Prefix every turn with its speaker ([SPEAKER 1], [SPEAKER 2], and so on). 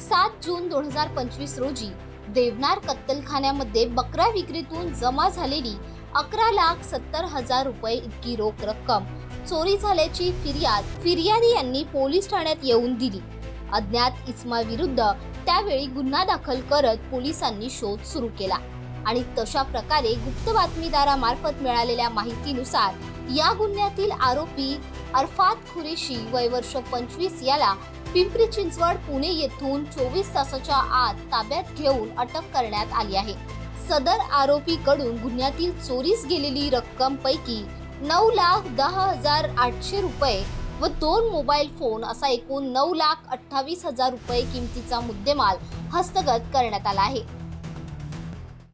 [SPEAKER 1] सात जून दोन हजार पंचवीस रोजी देवनार कत्तलखान्यामध्ये बकरा विक्रीतून जमा झालेली अकरा लाख सत्तर हजार रुपये इतकी रोख रक्कम चोरी झाल्याची फिर्याद फिर्यादी यांनी पोलीस ठाण्यात येऊन दिली. अज्ञात इस्मा विरुद्ध त्यावेळी गुन्हा दाखल करत पोलिसांनी शोध सुरू केला आणि तशा प्रकारे गुप्त बातमीदारामार्फत मिळालेल्या माहितीनुसार या गुन्ह्यातील आरोपी अरफात खुरेशी वय वर्ष पंचवीस याला पिंपरी चिंचवड पुणे येथून चोवीस तासाच्या आत ताब्यात घेऊन अटक करण्यात आली आहे. सदर आरोपीकडून गुन्ह्यातील चोरीस गेलेली रक्कम पैकी नऊ लाख दहा हजार आठशे रुपये व दोन मोबाईल फोन असा एकूण नऊ लाख अठ्ठावीस हजार रुपये किमतीचा मुद्देमाल हस्तगत करण्यात आला आहे.